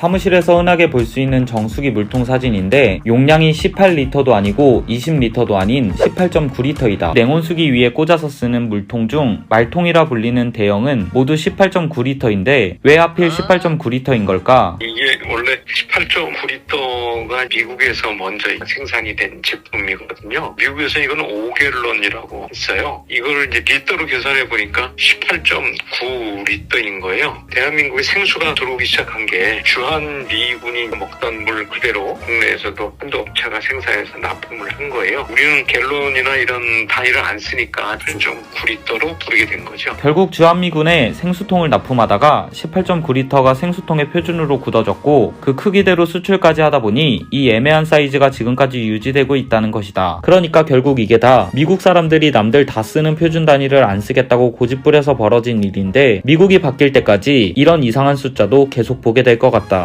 사무실에서 흔하게 볼 수 있는 정수기 물통 사진인데 용량이 18리터도 아니고 20리터도 아닌 18.9리터이다. 냉온수기 위에 꽂아서 쓰는 물통 중 말통이라 불리는 대형은 모두 18.9리터인데 왜 하필 18.9리터인 걸까? 이게 원래 18.9리터가 미국에서 먼저 생산이 된 제품이거든요. 미국에서 이거는 5갤런이라고 했어요. 이걸 이제 리터로 계산해 보니까 18.9리터인 거예요. 대한민국에 생수가 들어오기 시작한 게 주한 미군이 먹던 물 그대로 국내에서도 한두 업체가 생산해서 납품을 한 거예요. 우리는 갤런이나 이런 단위를 안 쓰니까 18.9리터로 부르게 된 거죠. 결국 주한미군에 생수통을 납품하다가 18.9리터가 생수통의 표준으로 굳어졌고 그 크기대로 수출까지 하다 보니 이 애매한 사이즈가 지금까지 유지되고 있다는 것이다. 그러니까 결국 이게 다 미국 사람들이 남들 다 쓰는 표준 단위를 안 쓰겠다고 고집부려서 벌어진 일인데 미국이 바뀔 때까지 이런 이상한 숫자도 계속 보게 될 것 같다.